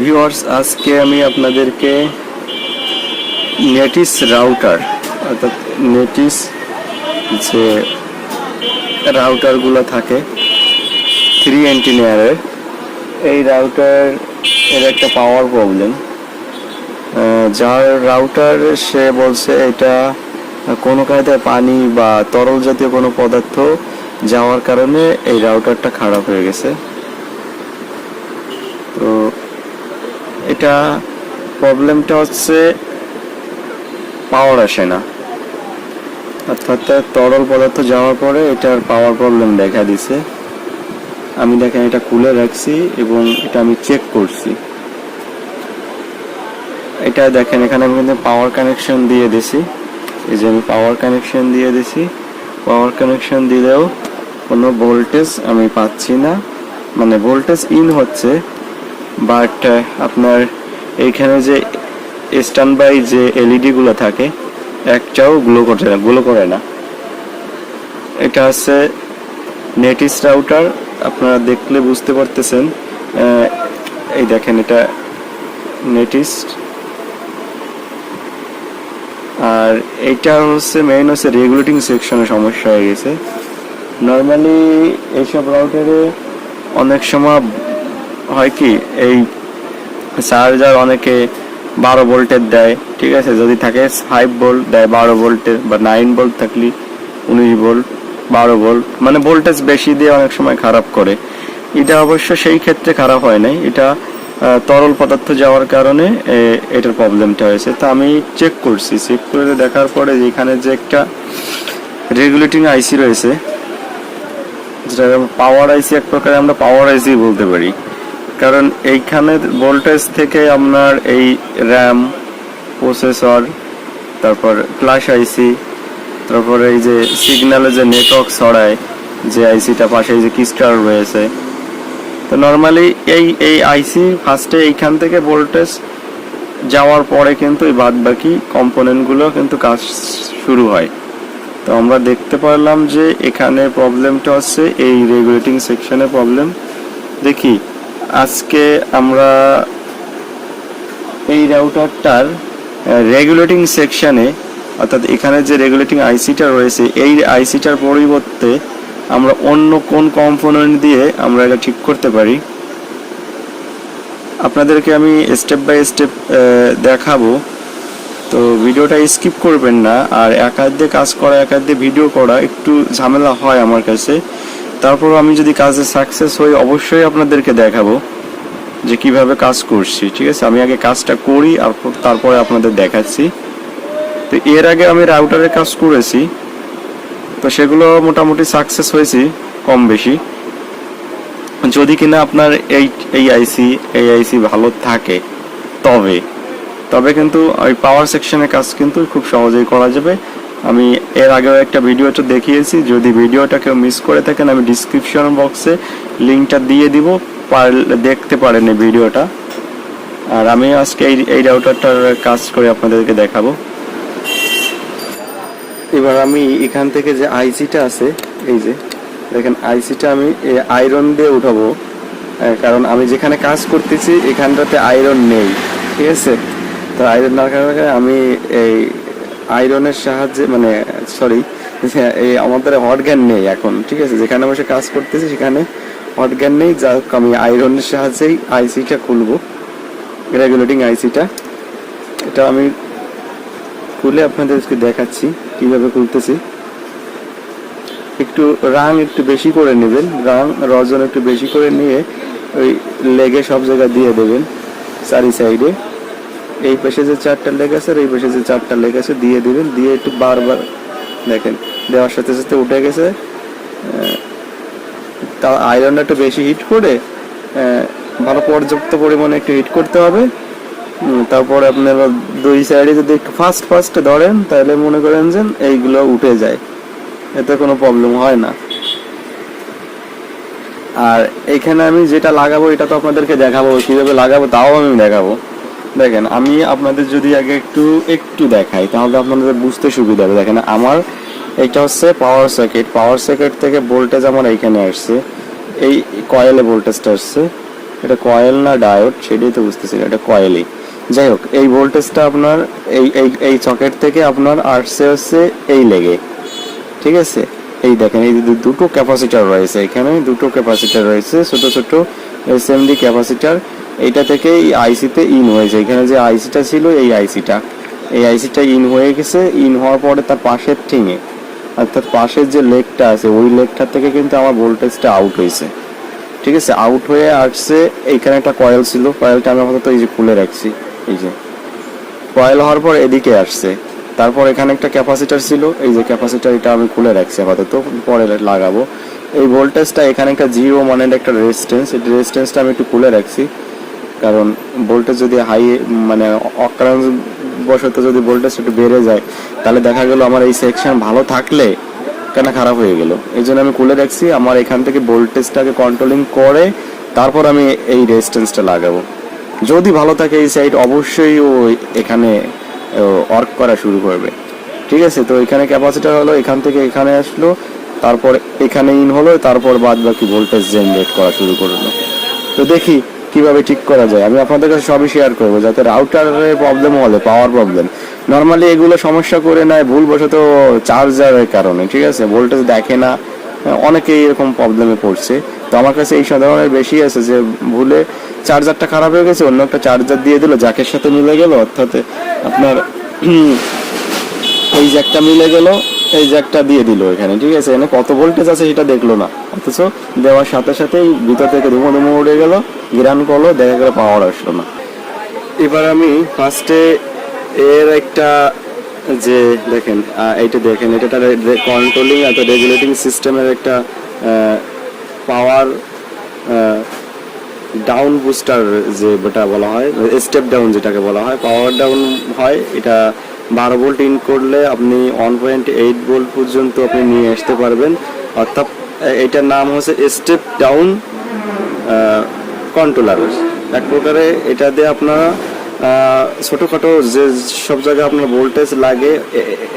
Viewers আজকে আমি আপনাদেরকে নেটিস রাউটার অর্থাৎ নেটিস যে রাউটারগুলো থাকে থ্রি এন্টিনিয়ারের এই রাউটার এর একটা পাওয়ার প্রবলেম যার রাউটার সে বলছে এটা কোনো কায়দায় পানি বা তরল জাতীয় কোনো পদার্থ যাওয়ার কারণে এই রাউটারটা খারাপ হয়ে গেছে। এটা প্রবলেমটা হচ্ছে পাওয়ার আসে না। অর্থাৎ তরল পদার্থ যাওয়ার পরে এটার পাওয়ার প্রবলেম দেখা দিছে। আমি দেখেন এটা খুলে রাখছি এবং এটা আমি চেক করছি। এটা দেখেন, এখানে আমি কিন্তু পাওয়ার কানেকশন দিয়ে দিছি। এই যে আমি পাওয়ার কানেকশন দিয়ে দিছি। পাওয়ার কানেকশন দিলেও কোনো ভোল্টেজ আমি পাচ্ছি না। মানে ভোল্টেজ ইন হচ্ছে বাট আপনার এইখানে যে স্ট্যান্ড বাই যে এলইডি গুলো থাকে, একটাও গ্লো করে না গ্লো করে না। এটা হচ্ছে নেটিস রাউটার আপনারা দেখলে বুঝতে পারতেছেন এই দেখেন এটা নেটিস আর এটা হচ্ছে মেইন হচ্ছে রেগুলেটিং সেকশনে সমস্যা হয়ে গেছে। নর্মালি এইসব রাউটারে অনেক সময় হয় কি, এই চার্জার অনেকে বারো ভোল্টের দেয়, ঠিক আছে? যদি থাকে ফাইভ ভোল্ট দেয় বারো ভোল্টের, বা নাইন ভোল্ট থাকলে উনিশ ভোল্ট বারো ভোল্ট মানে ভোল্টেজ বেশি দিয়ে অনেক সময় খারাপ করে। এটা অবশ্য সেই ক্ষেত্রে খারাপ হয় নাই। এটা তরল পদার্থ যাওয়ার কারণে এটার প্রবলেমটা হয়েছে। তো আমি চেক করছি। চেক করে দেখার পরে এখানে যে একটা রেগুলেটিং আইসি রয়েছে যেটা পাওয়ার আইসি এক প্রকারে আমরা পাওয়ার আইসি বলতে পারি। কারণ এইখানে ভোল্টেজ থেকে আপনার এই র্যাম প্রসেসর তারপর ফ্ল্যাশ আইসি তারপরে এই যে সিগন্যালে যে নেটওয়ার্ক ছড়ায়, যে আইসিটা পাশে যে কিস্টার রয়েছে। তো নর্মালি এই এই আইসি ফার্স্টে এইখান থেকে ভোল্টেজ যাওয়ার পরে কিন্তু এই বাদ বাকি কম্পোনেন্টগুলো কিন্তু কাজ শুরু হয়। তো আমরা দেখতে পারলাম যে এখানে প্রবলেমটা হচ্ছে এই রেগুলেটিং সেকশনে প্রবলেম দেখি আজকে আমরা এই রাউটারটার রেগুলেটিং সেকশানে অর্থাৎ এখানে যে রেগুলেটিং আইসিটা রয়েছে, এই আইসিটার পরিবর্তে আমরা অন্য কোন কম্পোনেন্ট দিয়ে আমরা এটা ঠিক করতে পারি? আপনাদেরকে আমি স্টেপ বাই স্টেপ দেখাবো। তো ভিডিওটা স্কিপ করবেন না, আর এক হাত দিয়ে কাজ করা এক হাত দিয়ে ভিডিও করা একটু ঝামেলা হয় আমার কাছে। তারপর আমি যদি কাজে সাকসেস হই, অবশ্যই আপনাদেরকে দেখাবো যে কীভাবে কাজ করছি, ঠিক আছে? আমি আগে কাজটা করি, আর তারপরে আপনাদের দেখাচ্ছি। তো এর আগে আমি রাউটারের কাজ করেছি, তো সেগুলো মোটামুটি সাকসেস হয়েছি, কম বেশি। যদি কিনা আপনার এই এই আইসি এই আইসি ভালো থাকে, তবে তবে কিন্তু ওই পাওয়ার সেকশনের কাজ কিন্তু খুব সহজেই করা যাবে। আমি এর আগেও একটা ভিডিওটা দেখিয়েছি, যদি ভিডিওটা কেউ মিস করে থাকেন, আমি ডিসক্রিপশন বক্সে লিঙ্কটা দিয়ে দিব দেখতে পারেন এই ভিডিওটা আর আমি আজকে এই এই রাউটারটার কাজ করে আপনাদেরকে দেখাবো। এবার আমি এখান থেকে যে আইসিটা আছে, এই যে, দেখেন আইসিটা আমি আয়রন দিয়ে উঠাবো কারণ আমি যেখানে কাজ করতেছি, এখানটাতে আয়রন নেই, ঠিক আছে? তো আয়রন না কারণে আমি এই আয়রনের সাহায্যে মানে সরি এই আমাদের হট গ্যান নেই এখন, ঠিক আছে? যেখানে বসে কাজ করতেছি, সেখানে হট গ্যান নেই। যা আমি আয়রনের সাহায্যেই আইসিটা খুলবো রেগুলেটিং আইসিটা। এটা আমি খুলে আপনাদেরকে দেখাচ্ছি, কীভাবে খুলতেছি। একটু রাং একটু বেশি করে নেবেন, রাং, রজন একটু বেশি করে নিয়ে ওই লেগে সব জায়গায় দিয়ে দেবেন, চারি সাইডে এই পাশে যে চারটা লেগ আছে আর এই পাশে যে চারটা লেগ আছে, দিয়ে দিবেন, দিয়ে একটু বারবার দেখেন, দেওয়ার সাথে সাথে উঠে গেছে। তা আয়রনটা একটু বেশি হিট করে ভালো পর্যাপ্ত পরিমাণে একটু হিট করতে হবে। তারপরে আপনার দুই সাইডে যদি একটু ফাস্ট ফাস্ট ধরেন, তাহলে মনে করেন যে এইগুলো উঠে যায়। এতে কোনো প্রবলেম হয় না। আর এখানে আমি যেটা লাগাবো, এটা তো আপনাদেরকে দেখাবো, কীভাবে লাগাবো, তাও আমি দেখাবো। দেখেন, আমি আপনাদের যদি আগে একটু একটু দেখাই, তাহলে আপনাদের বুঝতে সুবিধা হবে। দেখেন, আমার এটা হচ্ছে পাওয়ার সার্কিট পাওয়ার সার্কিট থেকে ভোল্টেজ আমার এইখানে আসছে। এই কয়েলে ভোল্টেজটা আসছে। এটা কয়েল না ডায়োড সেটাই তো বুঝতেছি এটা কয়েলই যাই হোক, এই ভোল্টেজটা আপনার, এই এই এই সকেট থেকে আপনার আসছে হচ্ছে এই লেগে। ঠিক আছে? এই দেখেন, এই দুটো ক্যাপাসিটার রয়েছে এখানে, দুটো ক্যাপাসিটার রয়েছে, ছোট ছোট এসএমডি ক্যাপাসিটার এইটা থেকে এই আইসিতে ইন হয়েছে এখানে যে আইসিটা ছিল, এই আইসিটা এই আইসিটা ইন হয়ে গেছে। ইন হওয়ার পরে তার পাশের ঠিঙে অর্থাৎ পাশের যে লেগটা আছে, ওই লেগটার থেকে কিন্তু আমার ভোল্টেজটা আউট হয়েছে। ঠিক আছে? আউট হয়ে আসছে। এইখানে একটা কয়েল ছিল। কয়েলটা আমি আপাতত এই যে খুলে রাখছি। এই যে। কয়েল হওয়ার পর এদিকে আসছে। তারপর এখানে একটা ক্যাপাসিটার ছিল। এই যে ক্যাপাসিটার এটা আমি খুলে রাখছি আপাতত। পরে লাগাবো। এই ভোল্টেজটা এখানে একটা জিরো মানের একটা রেজিস্ট্যান্স এই রেজিস্ট্যান্সটা আমি একটু খুলে রাখছি। কারণ ভোল্টেজ যদি হাই মানে অকারণ বশত যদি ভোল্টেজ একটু বেড়ে যায়, তাহলে দেখা গেল আমার এই সেকশন ভালো থাকলে কেন খারাপ হয়ে গেল। এই জন্য আমি খুলে রাখছি আমার এখান থেকে ভোল্টেজটাকে কন্ট্রোলিং করে তারপর আমি এই রেজিস্ট্যান্সটা লাগাবো। যদি ভালো থাকে এই সাইড অবশ্যই ও এখানে ওয়ার্ক করা শুরু করবে। ঠিক আছে, তো এখানে ক্যাপাসিটার হলো, এখান থেকে এখানে আসলো, তারপর এখানে ইন হলো, তারপর বাদ বাকি ভোল্টেজ জেনারেট করা শুরু করল। তো দেখি কীভাবে ঠিক করা যায়? আমি আপনাদের কাছে সবই শেয়ার করব, যাতে রাউটারের প্রবলেম হলে পাওয়ার প্রবলেম নর্মালি এগুলো সমস্যা করে নেয়, ভুলবশত চার্জারের কারণে, ঠিক আছে? ভোল্টেজ দেখে না, অনেকেই এরকম প্রবলেমে পড়ছে। তো আমার কাছে এই ধরনের বেশি আছে যে, ভুলে চার্জারটা খারাপ হয়ে গেছে, অন্য একটা চার্জার দিয়ে দিল জ্যাকের সাথে মিলে গেল, অর্থাৎ আপনার, এই জ্যাকটা মিলে গেল এই জ্যাকটা দিয়ে দিল এখানে, ঠিক আছে? এখানে কত ভোল্টেজ আছে সেটা দেখল না। অথচ দেওয়ার সাথে সাথেই ভিতর থেকে ধুমো ধুমো উড়ে গেল, গ্রান করল, দেখা গেল পাওয়ার আসলো না। এবার আমি ফার্স্টে এর একটা যে দেখেন এইটা দেখেন, এটা তার কন্ট্রোলিং অর্থাৎ রেগুলেটিং সিস্টেমের একটা পাওয়ার ডাউন বুস্টার যেটা বলা হয় স্টেপ ডাউন যেটাকে বলা হয় পাওয়ার ডাউন হয়, এটা বারো ভোল্ট ইন করলে আপনি ওয়ান পয়েন্ট এইট ভোল্ট পর্যন্ত আপনি নিয়ে আসতে পারবেন। অর্থাৎ এটার নাম হচ্ছে স্টেপ ডাউন কন্ট্রোলার এক প্রকারে এটা দিয়ে আপনারা ছোটখাটো যে সব জায়গায় আপনার ভোল্টেজ লাগে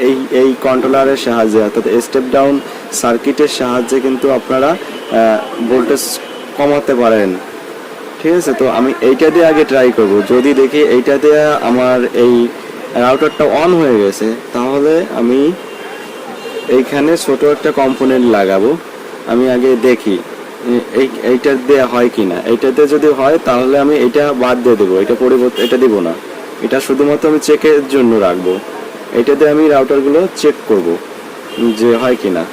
এই এই কন্ট্রোলারের সাহায্যে, অর্থাৎ স্টেপ ডাউন সার্কিটের সাহায্যে কিন্তু আপনারা ভোল্টেজ কমাতে পারেন। ঠিক আছে? তো আমি এইটা দিয়ে আগে ট্রাই করব। যদি দেখি এইটা দিয়ে আমার এই রাউটারটা অন হয়ে গেছে, তাহলে আমি এইখানে ছোট একটা কম্পোনেন্ট লাগাবো। আমি আগে দেখি এই এইটা দিয়ে হয় কি না এইটাতে যদি হয়, তাহলে আমি এটা বাদ দিয়ে দেবো। এটা পরিবর্তন এটা দিব না। এটা শুধুমাত্র আমি চেকের জন্য রাখব। এটাতে আমি রাউটারগুলো চেক করব, যে হয় কি না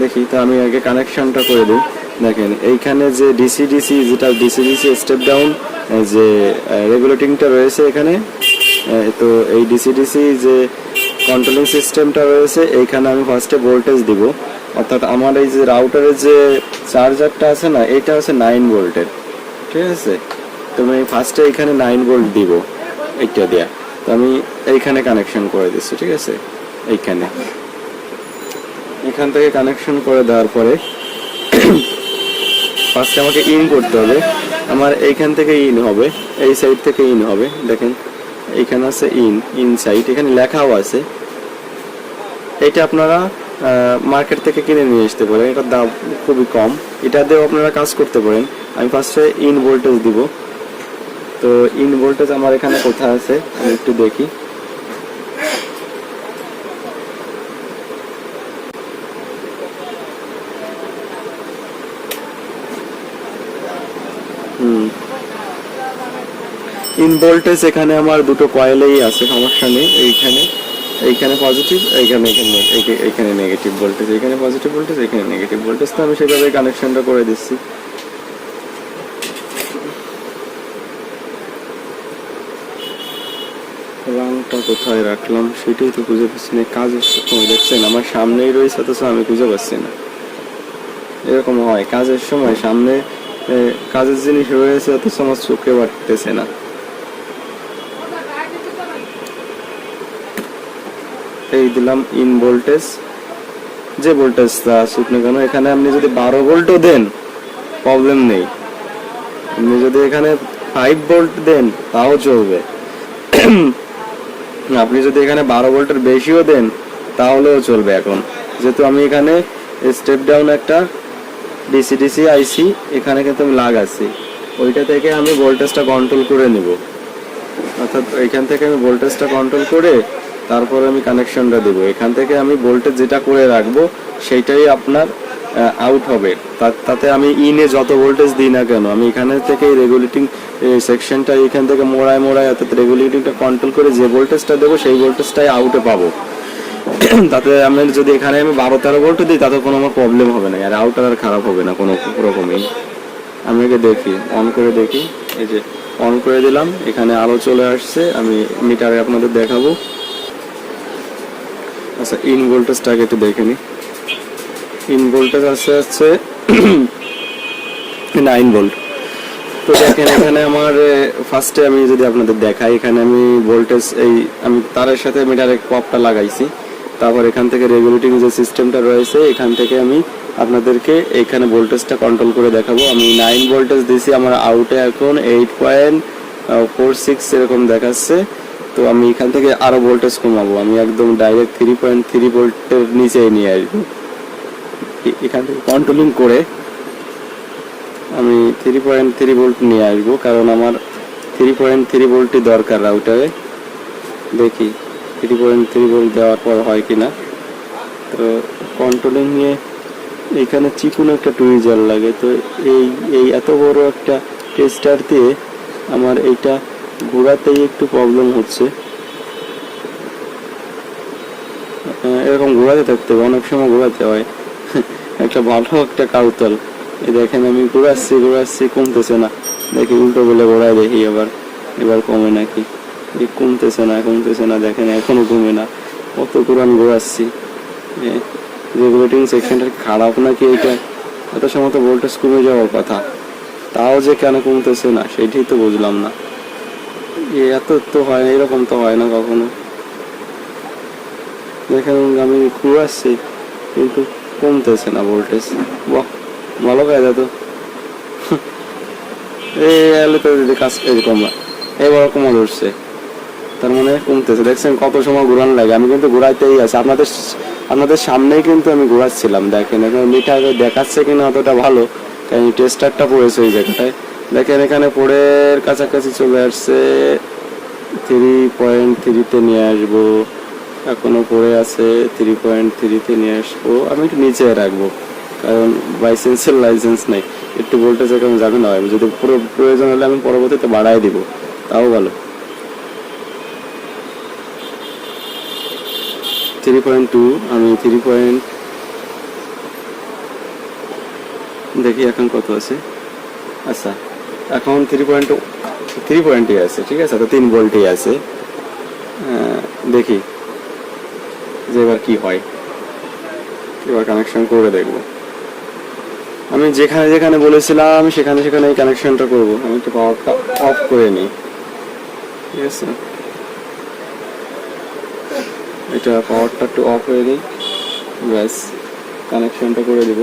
দেখি, তো আমি আগে কানেকশনটা করে দিই। দেখেন, এইখানে যে ডিসি ডিসি যেটা ডিসি ডিসি স্টেপ ডাউন যে রেগুলেটিংটা রয়েছে এখানে তো এই ডিসি ডিসি যে কন্ট্রোলিং সিস্টেমটা রয়েছে, এইখানে আমি ফার্স্টে ভোল্টেজ দিব। অর্থাৎ আমার এই যে রাউটারের যে চার্জারটা আছে না, এটা হচ্ছে নাইন ভোল্টের ঠিক আছে? তো আমি ফার্স্টে এখানে নাইন ভোল্ট দিব, এইটা দেয়া। তো আমি এইখানে কানেকশন করে দিচ্ছি, ঠিক আছে? এইখানে। এখান থেকে কানেকশন করে দেওয়ার পরে ফার্স্টে আমাকে ইন করতে হবে। আমার এইখান থেকে ইন হবে, এই সাইড থেকে ইন হবে। দেখেন। এইখানে আছে ইন ইনসাইট এখানে লেখাও আছে। এটা আপনারা মার্কেট থেকে কিনে নিয়ে আসতে পারেন, এটার দাম খুবই কম। এটা দিয়েও আপনারা কাজ করতে পারেন। আমি ফার্স্টে ইন ভোল্টেজ দিব। তো ইন ভোল্টেজ আমার এখানে কোথায় আছে? আমি একটু দেখি। ইন ভোল্টেজ এখানে আমার দুটো কয়েলেই আছে, সমস্যা নেই, এইখানে এইখানে পজিটিভ এইখানে এখানে এইখানে নেগেটিভ ভোল্টেজ এখানে পজিটিভ ভোল্টেজ এখানে নেগেটিভ ভোল্টেজ তো আমি সেভাবে কানেকশনটা করে দিচ্ছি। কোথায় রাখলাম? সেটাই তো খুঁজে পাচ্ছি না সময় দেখছেন, আমার সামনেই রয়েছে, অথচ আমি খুঁজে পাচ্ছি না। এরকম হয়, কাজের সময় সামনে কাজের জিনিস রয়েছে, অথচ আমার চোখে বাড়তেছে না। এই দিলাম ইন ভোল্টেজ। যে ভোল্টেজটা আসুক না কেন, এখানে আপনি যদি বারো ভোল্টও দেন প্রবলেম নেই। আপনি যদি এখানে ফাইভ ভোল্ট দেন, তাও চলবে। আপনি যদি এখানে বারো ভোল্টের বেশিও দেন, তাহলেও চলবে এখন। যেহেতু আমি এখানে স্টেপ ডাউন একটা ডিসি ডিসি আইসি এখানে কিন্তু আমি লাগাচ্ছি। ওইটা থেকে আমি ভোল্টেজটা কন্ট্রোল করে নিব। অর্থাৎ এখান থেকে আমি ভোল্টেজটা কন্ট্রোল করে তারপর আমি কানেকশনটা দেবো। এখান থেকে আমি ভোল্টেজ যেটা করে রাখব, সেইটাই আপনার আউট হবে। তাতে আমি ইনে যত ভোল্টেজ দিই না কেন, আমি এখানে থেকে রেগুলেটিং সেকশনটা এখান থেকে মোড়ায় মোড়ায়, অর্থাৎ রেগুলেটিংটা কন্ট্রোল করে যে ভোল্টেজটা দেবো, সেই ভোল্টেজটাই আউটে পাবো। তাতে আমি যদি এখানে আমি বারো তেরো ভোল্ট দিই, তাতে কোনো আমার প্রবলেম হবে না। আর আউটার আর খারাপ হবে না কোনো রকমই। আমি আগে দেখি অন করে দেখি। এই যে অন করে দিলাম। এখানে আলো চলে আসছে। আমি মিটারে আপনাদের দেখাবো। আচ্ছা ইন ভোল্টেজটা আগে একটু দেখে নিই ইন ভোল্টেজ আছে হচ্ছে নাইন ভোল্ট তো দেখেন, এখানে আমার ফার্স্টে আমি যদি আপনাদের দেখাই, এখানে আমি ভোল্টেজ এই, আমি তারের সাথে মিটারে কপটা লাগাইছি। তারপর এখান থেকে রেগুলেটিং যে সিস্টেমটা রয়েছে, এখান থেকে আমি আপনাদেরকে এখানে ভোল্টেজটা কন্ট্রোল করে দেখাবো। আমি নাইন ভোল্টেজ দিছি, আমার আউটে এখন এইট পয়েন্ট ফোর সিক্স এরকম দেখাচ্ছে। তো আমি এখান থেকে আরও ভোল্টেজ কমাবো। আমি একদম ডাইরেক্ট থ্রি পয়েন্ট থ্রি ভোল্টের নিচে নিয়ে আসব। এখান থেকে কন্ট্রোলিং করে আমি থ্রি পয়েন্ট থ্রি ভোল্ট নিয়ে আসব, কারণ আমার থ্রি পয়েন্ট থ্রি ভোল্টই দরকার রাউটারে দেখি থ্রি পয়েন্ট থ্রি ভোল্ট দেওয়ার পর হয় কি না তো কন্ট্রোলিং নিয়ে এখানে চিকুন একটা টুইজার লাগে। তো এই এই এত বড় একটা টেস্টার দিয়ে আমার এইটা ঘোরাতেই একটু প্রবলেম হচ্ছে। এরকম ঘোরাতে থাকতে হবে, অনেক সময় ঘোরাতে হয়। একটা ভালো একটা কাউতাল। এই দেখেন আমি ঘোরাচ্ছি ঘোরাচ্ছি, কমতেছে না। দেখি উল্টো বলে ঘোরায় দেখি এবার এবার কমে নাকি। কমতেছে না কমতেছে না, দেখেন এখনও কমে না। কত কোরআন ঘোরাচ্ছি। রেগুলেটিং সেকশনটা খারাপ নাকি এটা এত সময় তো ভোল্টেজ কমে যাওয়ার কথা। তাও যে কেন কমতেছে না, সেটাই তো বুঝলাম না। এত তো হয় না, এরকম তো হয় না কখনো। দেখেন আমি কিন্তু কমতেছে না ভোল্টেজ বাহ, ভালো তো এই তো দিদি কাজ এই কমা ধরছে তার মানে কমতেছে। দেখছেন কত সময় ঘুরান লাগে। আমি কিন্তু ঘুরাইতেই আছি। আপনাদের আপনাদের সামনেই কিন্তু আমি ঘুরাচ্ছিলাম, দেখেন। এখন মিটার দেখাচ্ছে কিনা অতটা ভালো, কারণ টেস্টারটা পড়েছে ওই জায়গাটায়। দেখেন, এখানে পড়ের কাছাকাছি চলে আসছে। থ্রি পয়েন্ট থ্রিতে নিয়ে আসব। এখনও পড়ে আছে, থ্রি পয়েন্ট থ্রিতে নিয়ে আসব। আমি একটু নিচে রাখব, কারণ লাইসেন্সের লাইসেন্স নেই। একটু ভোল্টেজ এখন যাবে না আমি যদি পুরো প্রয়োজন হলে আমি পরবর্তীতে বাড়াই দিব, তাও ভালো। থ্রি পয়েন্ট টু, আমি থ্রি পয়েন্ট দেখি এখন কত আছে। আচ্ছা। এখন থ্রি পয়েন্ট থ্রি পয়েন্টই আছে, ঠিক আছে? তো তিন ভোল্টই আছে। দেখি যে এবার কি হয়। এবার কানেকশন করে দেখব। আমি যেখানে যেখানে বলেছিলাম, সেখানে সেখানে এই কানেকশনটা করব। আমি একটু পাওয়ারটা অফ করে নিই। ঠিক আছে? এটা পাওয়ারটা একটু অফ হয়ে দিই। ব্যাস কানেকশনটা করে দিব।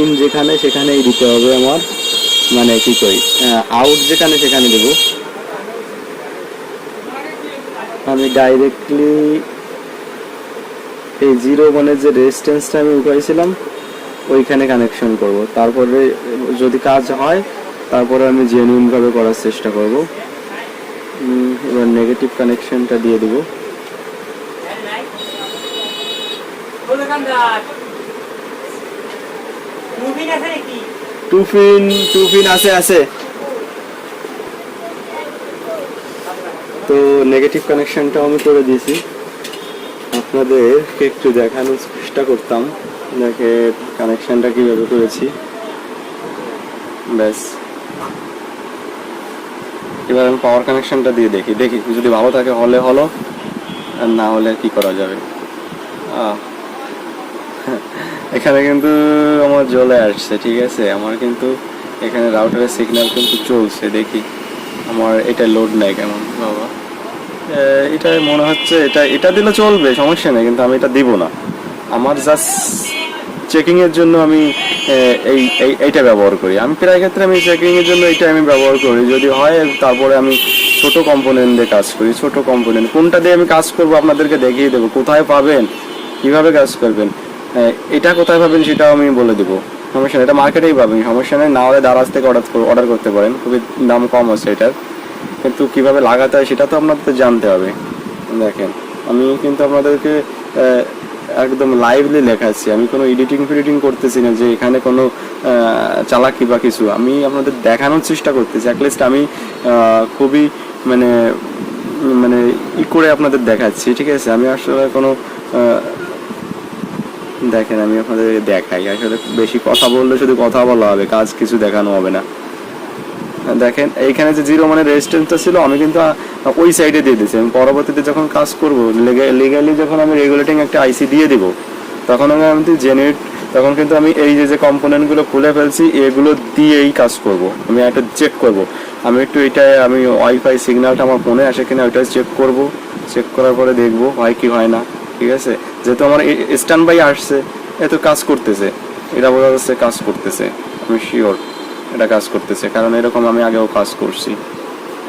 ইন যেখানে, সেখানেই দিতে হবে আমার মানে কি কই আউট যেখানে, সেখানে দেব। আমি ডাইরেক্টলি এই জিরো মানে যে রেজিস্ট্যান্সটা আমি উঠাইছিলাম, ওইখানে কানেকশন করব। তারপরে যদি কাজ হয়, তারপরে আমি জেনুইন ভাবে করার চেষ্টা করব। এবার নেগেটিভ কানেকশনটা দিয়ে দিব। টু পিন টু পিন আছে আছে। তো নেগেটিভ কানেকশনটাও আমি করে দিয়েছি। আপনাদেরকে একটু দেখানোর চেষ্টা করতাম, দেখে কানেকশনটা কীভাবে করেছি। ব্যাস। এবার আমি পাওয়ার কানেকশনটা দিয়ে দেখি দেখি, যদি ভালো থাকে হলে হলো, আর না হলে কি করা যাবে? আহ। এখানে কিন্তু আমার জ্বলে আসছে, ঠিক আছে? আমার কিন্তু এখানে রাউটারের সিগন্যাল কিন্তু চলছে, দেখি। আমার এটা লোড নেই কেমন বাবা। এটা মনে হচ্ছে, এটা এটা দিলে চলবে, সমস্যা নেই, কিন্তু আমি এটা দিব না। আমার জাস্ট চেকিং এর জন্য আমি এই, এই- এইটা ব্যবহার করি। আমি প্রায় ক্ষেত্রে আমি চেকিং এর জন্য এটা আমি ব্যবহার করি। যদি হয়, তারপরে আমি ছোট কম্পোনেন্ট দিয়ে কাজ করি, ছোট কম্পোনেন্ট কোনটা দিয়ে আমি কাজ করব আপনাদেরকে দেখিয়ে দেবো। কোথায় পাবেন? কীভাবে কাজ করবেন? এটা কোথায় পাবেন সেটাও আমি বলে দেবো। সমস্যা নেই, এটা মার্কেটেই পাবেন। সমস্যা নেই, না হলে দারাজ থেকে অর্ডার অর্ডার করতে পারেন। খুবই দাম কম আছে এটার। কিন্তু কীভাবে লাগাতে হয় সেটা তো আপনাদের জানতে হবে। দেখেন, আমি কিন্তু আপনাদেরকে একদম লাইভলি লেখাচ্ছি। আমি কোনো এডিটিং ফিডিটিং করতেছি না যে এখানে কোনো চালাকি বা কিছু। আমি আপনাদের দেখানোর চেষ্টা করতেছি। অ্যাটলিস্ট আমি খুবই মানে মানে ই করে আপনাদের দেখাচ্ছি। ঠিক আছে? আমি আসলে কোনো দেখেন, আমি আপনাদের দেখাই। আসলে বেশি কথা বললে শুধু কথা বলা হবে, কাজ কিছু দেখানো হবে না। দেখেন, এইখানে যে জিরো মানে রেজিস্ট্যান্সটা ছিল, আমি কিন্তু ওই সাইডে দিয়ে দিয়েছি। আমি পরবর্তীতে যখন কাজ করব লিগালি যখন আমি রেগুলেটিং একটা আইসি দিয়ে দিব, তখন আমি আমি জেনুইট তখন কিন্তু আমি এই যে যে কম্পোনেন্টগুলো খুলে ফেলছি, এগুলো দিয়েই কাজ করব। আমি একটা চেক করব। আমি একটু এটা, আমি ওয়াইফাই সিগন্যালটা আমার ফোনে আসে কিনা, ওইটা চেক করব। চেক করার পরে দেখব, হয় কি হয় না। ঠিক আছে? যেহেতু আমার স্ট্যান্ড বাই আসছে, এত কাজ করতেছে। এটা বোঝা যাচ্ছে কাজ করতেছে। আমি শিওর এটা কাজ করতেছে, কারণ এরকম আমি আগেও কাজ করছি।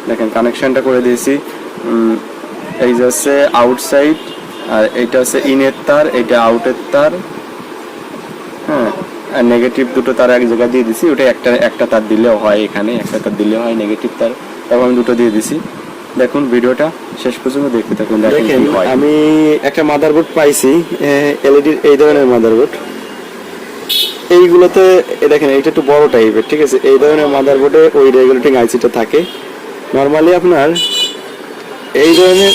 দেখেন কানেকশনটা করে দিয়েছি। এই যে হচ্ছে আউটসাইড আর এটা হচ্ছে ইনের তার, এটা আউটের তার। হ্যাঁ আর নেগেটিভ দুটো তার এক জায়গায় দিয়ে দিছি। ওটা একটা একটা তার দিলেও হয় এখানে, একটা তার দিলেও হয় নেগেটিভ তার। তারপর আমি দুটো দিয়ে দিছি। দেখুন ভিডিওটা শেষ পর্যন্ত দেখতে থাকুন দেখেন আমি একটা মাদারবোর্ড পাইছি এলইডি এই ধরনের মাদারবোর্ড এইগুলোতে এ দেখেন এটা একটু বড় টাইপের ঠিক আছে? এই ধরনের মাদারবোর্ডে ওই রেগুলেটিং আইসিটা থাকে। নর্মালি আপনার এই ধরনের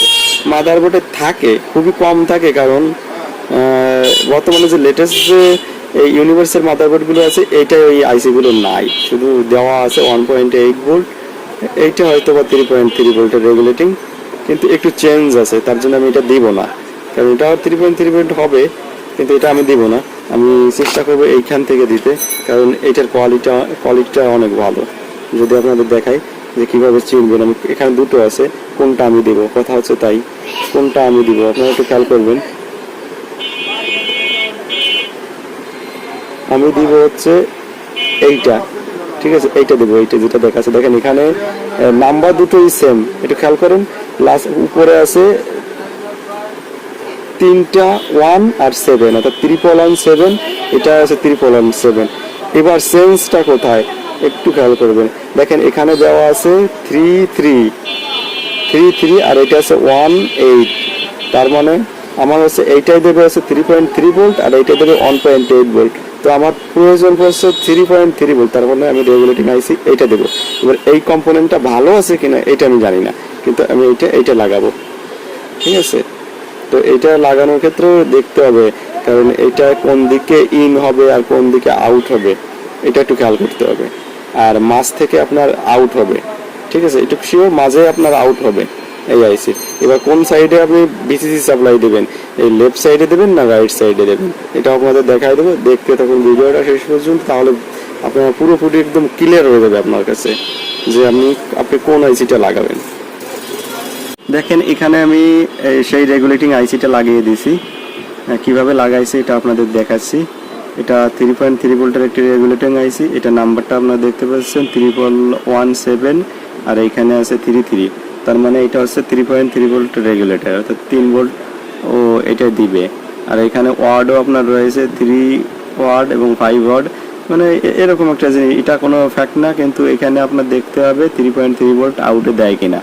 মাদারবোর্ডে থাকে খুবই কম থাকে কারণ বর্তমানে যে লেটেস্ট যে এই ইউনিভার্সের মাদারবোর্ডগুলো আছে এইটা ওই আইসিগুলো নাই। শুধু দেওয়া আছে ওয়ান পয়েন্ট এইট ভোল্ট এইটা হয়তো বা থ্রি পয়েন্ট থ্রি ভোল্টের রেগুলেটিং কিন্তু একটু চেঞ্জ আছে, তার জন্য আমি এটা দিব না। কারণ এটা থ্রি পয়েন্ট থ্রি পয়েন্ট হবে, কিন্তু এটা আমি দিব না। আমি চেষ্টা করব এইখান থেকে দিতে, কারণ এটার কোয়ালিটি কোয়ালিটিটা অনেক ভালো। যদি আপনাদের দেখাই যে কীভাবে চিনবেন, আমি এখানে দুটো আছে, কোনটা আমি দিব? কথা হচ্ছে তাই। কোনটা আমি দিব? আপনারা একটু খেয়াল করবেন। আমি দিব হচ্ছে এইটা। ঠিক আছে, এইটা দেবো এইটা যেটা দেখাচ্ছে। দেখেন এখানে নাম্বার দুটোই সেম একটু খেয়াল করেন লাস্ট উপরে আছে তিনটা ওয়ান আর সেভেন অর্থাৎ ত্রিপল ওয়ান সেভেন এটা আছে ত্রিপল ওয়ান সেভেন এবার সেন্সটা কোথায়? একটু খেয়াল করবেন। দেখেন এখানে দেওয়া আছে থ্রি থ্রি থ্রি থ্রি আর এটা আছে ওয়ান এইট তার মানে আমার হচ্ছে এইটাই দেবে হচ্ছে থ্রি পয়েন্ট থ্রি ভোল্ট আর এইটা দেবে ওয়ান পয়েন্ট এইট ভোল্ট তো আমার প্রয়োজন হচ্ছে থ্রি পয়েন্ট থ্রি ভোল্ট তার মানে আমি রেগুলেটিং আইসি এইটা দেবো। এবার এই কম্পোনেন্টটা ভালো আছে কিনা এটা আমি জানি না, কিন্তু আমি এইটা এইটা লাগাবো। ঠিক আছে? তো এটা লাগানোর ক্ষেত্রেও দেখতে হবে, কারণ এটা কোন দিকে ইন হবে আর কোন দিকে আউট হবে, এটা একটু খেয়াল করতে হবে। আর মাঝ থেকে আপনার আউট হবে। ঠিক আছে? একটু শিওর মাঝে আপনার আউট হবে। এই আইসি এবার কোন সাইডে আপনি বিসিসি সাপ্লাই দেবেন? এই লেফট সাইডে দেবেন না রাইট সাইডে দেবেন? এটা আপনাদের দেখাই দেবো। দেখতে তখন ভিডিওটা শেষ পর্যন্ত, তাহলে আপনার পুরোপুরি একদম ক্লিয়ার হয়ে যাবে আপনার কাছে যে আপনি আপনি কোন আইসিটা লাগাবেন। দেখেন, এখানে আমি সেই রেগুলেটিং আইসিটা লাগিয়ে দিয়েছি। কীভাবে লাগাইছি এটা আপনাদের দেখাচ্ছি। এটা থ্রি পয়েন্ট থ্রি ভোল্টের একটি রেগুলেটিং আইসি এটা নাম্বারটা আপনারা দেখতে পাচ্ছেন ত্রিপল ওয়ান সেভেন আর এইখানে আছে থ্রি থ্রি তার মানে এটা হচ্ছে three point three volt regulator অর্থাৎ তিন ভোল্ট ও এটা দিবে। আর এখানে ওয়ার্ডও আপনার রয়েছে থ্রি ওয়ার্ড এবং ফাইভ ওয়ার্ড। মানে এরকম একটা জিনিস, এটা কোনো ফ্যাক্ট না, কিন্তু এখানে আপনার দেখতে হবে থ্রি পয়েন্ট থ্রি ভোল্ট আউটে দেয় কিনা।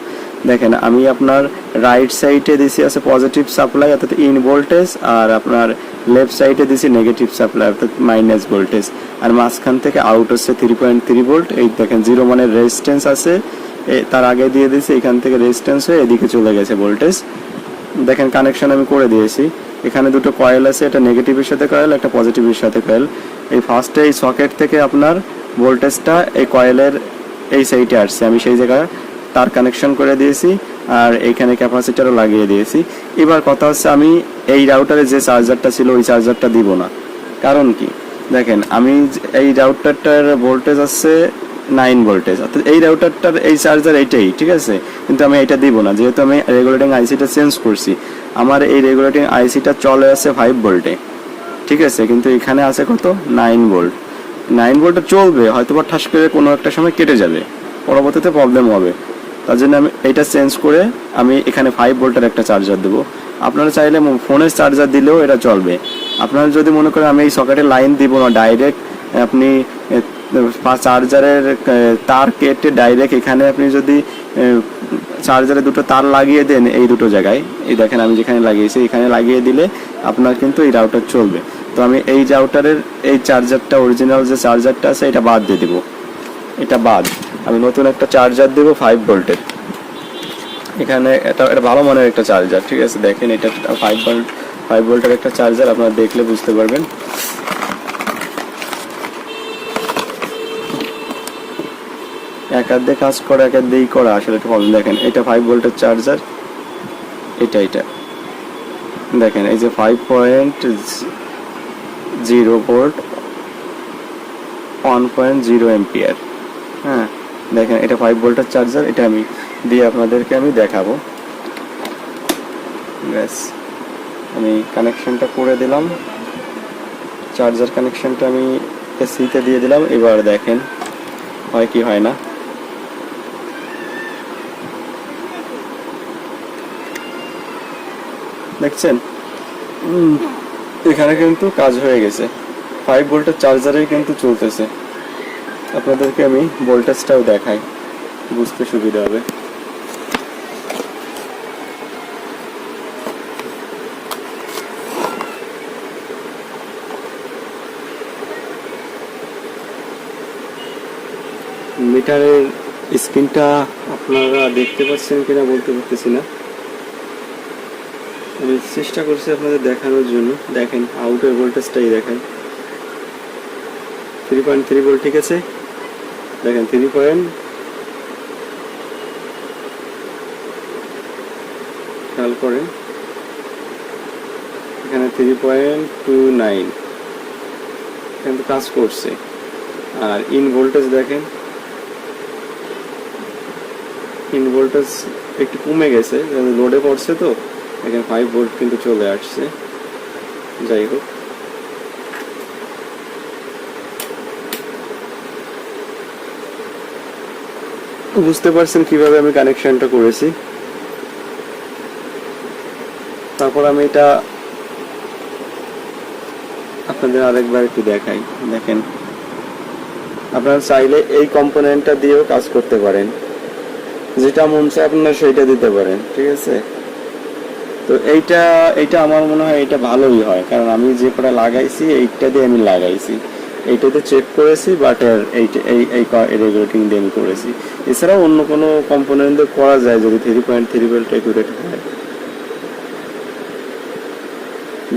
দেখেন, আমি আপনার রাইট সাইডে দিছি আছে পজিটিভ সাপ্লাই অর্থাৎ ইন ভোল্টেজ আর আপনার লেফট সাইডে দিছি নেগেটিভ সাপ্লাই অর্থাৎ মাইনাস ভোল্টেজ আর মাঝখান থেকে আউট হচ্ছে থ্রি পয়েন্ট থ্রি ভোল্ট এই দেখেন জিরো মানে রেজিস্ট্যান্স আছে। তার আগে দিয়ে দিয়েছি, এখান থেকে রেজিস্ট্যান্স হয়ে এদিকে চলে গেছে ভোল্টেজ দেখেন কানেকশন আমি করে দিয়েছি। এখানে দুটো কয়েল আছে এটা নেগেটিভের সাথে কয়েল একটা পজিটিভের সাথে কয়েল এই ফার্স্টে এই সকেট থেকে আপনার ভোল্টেজটা এই কয়েলের এই সাইডে আসছে। আমি সেই জায়গায় তার কানেকশন করে দিয়েছি, আর এইখানে ক্যাপাসিটারও লাগিয়ে দিয়েছি। এবার কথা হচ্ছে, আমি এই রাউটারে যে চার্জারটা ছিল, ওই চার্জারটা দিব না। কারণ কি? দেখেন, আমি এই রাউটারটার ভোল্টেজ আছে নাইন ভোল্টেজ অর্থাৎ এই রাউটারটার এই চার্জার এইটাই, ঠিক আছে? কিন্তু আমি এটা দিব না। যেহেতু আমি রেগুলেটিং আইসিটা চেঞ্জ করছি। আমার এই রেগুলেটিং আইসিটা চলে আছে ফাইভ ভোল্টে ঠিক আছে? কিন্তু এখানে আছে কত? নাইন ভোল্ট নাইন ভোল্টে চলবে হয়তো বা ঠাস করে কোনো একটা সময় কেটে যাবে। পরবর্তীতে প্রবলেম হবে। তার জন্য আমি এটা চেঞ্জ করে আমি এখানে ফাইভ ভোল্টের একটা চার্জার দেবো। আপনারা চাইলে ফোনের চার্জার দিলেও এটা চলবে। আপনারা যদি মনে করেন আমি এই সকেটে লাইন দিব না ডাইরেক্ট আপনি চার্জারের তার কেটে ডাইরেক্ট এখানে আপনি যদি চার্জারে দুটো তার লাগিয়ে দেন এই দুটো জায়গায়, এই দেখেন আমি যেখানে লাগিয়েছি, এখানে লাগিয়ে দিলে আপনার কিন্তু এই রাউটার চলবে। তো আমি এই রাউটারের এই চার্জারটা অরিজিনাল যে চার্জারটা আছে, এটা বাদ দিয়ে দিব। এটা বাদ। আমি নতুন একটা চার্জার দেবো ফাইভ ভোল্টের এখানে এটা এটা ভালো মানের একটা চার্জার ঠিক আছে? দেখেন এটা ফাইভ ভোল্ট ফাইভ ভোল্টের একটা চার্জার আপনারা দেখলে বুঝতে পারবেন। এক দিয়ে কাজ করা এক দিয়েই করা, আসলে একটু প্রবলেম দেখেন, এটা ফাইভ ভোল্টের চার্জার এটা এটা। দেখেন, এই যে five point zero volt one point zero ampere হ্যাঁ দেখেন, এটা ফাইভ ভোল্টের চার্জার এটা আমি দিয়ে আপনাদেরকে আমি দেখাবো। ব্যাস, আমি কানেকশনটা করে দিলাম। চার্জার কানেকশনটা আমি এসিতে দিয়ে দিলাম। এবার দেখেন, হয় কি হয় না। দেখছেন? এখানে কিন্তু কাজ হয়ে গেছে। ফাইভ ভোল্টের চার্জারেই কিন্তু চলতেছে। আপনাদেরকে আমি ভোল্টেজটাও দেখাই। বুঝতে সুবিধা হবে। মিটারের স্ক্রিনটা আপনারা দেখতে পাচ্ছেন কিনা বলতে পারতেছি না। আমি চেষ্টা করছি আপনাদের দেখানোর জন্য। দেখেন আউটের ভোল্টেজটাই দেখেন। থ্রি পয়েন্ট থ্রি ভোল্ট ঠিক আছে? দেখেন থ্রি পয়েন্ট খেয়াল করেন। এখানে থ্রি পয়েন্ট টু নাইন কিন্তু কাজ করছে। আর ইন ভোল্টেজ দেখেন। ইন ভোল্টেজ একটু কমে গেছে লোডে পড়ছে তো। এখানে ফাইভ ভোল্ট কিন্তু চলে আসছে। যাই হোক। বুঝতে পারছেন কীভাবে আমি কানেকশনটা করেছি। তারপর আমি এটা আপনাদের আরেকবার একটু দেখাই। দেখেন। আপনারা চাইলে এই কম্পোনেন্টটা দিয়েও কাজ করতে পারেন। যেটা মন চায় আপনারা সেইটা দিতে পারেন। ঠিক আছে? তো এইটা এইটা আমার মনে হয় এটা ভালোই হয়। কারণ আমি যে কটা লাগাইছি, এইটা দিয়ে আমি লাগাইছি। এইটাতে চেক করেছি বাট এই এই রেগুলেটিং দিয়ে আমি করেছি। এছাড়াও অন্য কোনো কম্পোনেন্ট দিয়ে করা যায় যদি three point three volt accurate হয়।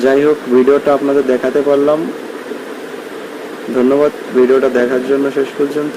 যাই হোক, ভিডিওটা আপনাদের দেখাতে পারলাম। ধন্যবাদ, ভিডিওটা দেখার জন্য শেষ পর্যন্ত।